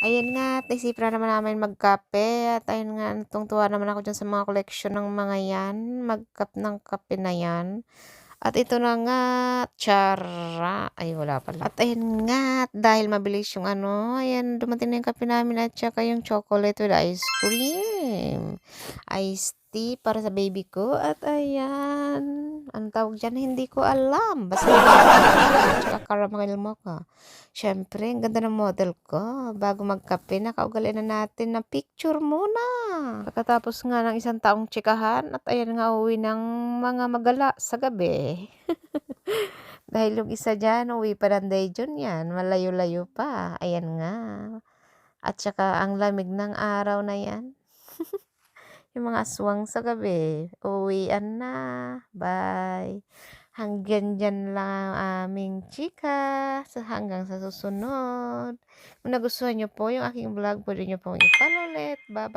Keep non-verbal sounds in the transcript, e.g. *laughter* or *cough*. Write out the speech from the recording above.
Ayan nga, at naisipan na naman namin magkape. At ayun nga, natungtuwa naman ako dyan sa mga koleksyon ng mga yan. Magkap ng kape na yan. At ito na nga, tsara. Ay, wala pala. At ayun nga, dahil mabilis yung ano, ayan, dumating na yung kape namin at saka yung chocolate with ice cream. Iced tea para sa baby ko. At ayan, ang tawag dyan, hindi ko alam. Basta saka caramel mocha. Siyempre, ang ganda ng model ko. Bago magkape, nakaugali na natin ng picture muna. Pagkatapos nga ng isang taong tsikahan, at ayan nga uwi ng mga magala sa gabi. *laughs* Dahil yung isa dyan, uwi pa ng Daejeon yan. Malayo-layo pa. Ayan nga. At saka ang lamig ng araw na yan. *laughs* yung mga aswang sa gabi. Uwian na. Bye. Hanggang dyan lang ang aming chika. Sa hanggang sa susunod. Kung nagustuhan nyo po yung aking vlog, pwede nyo pong i-follow. Bye-bye.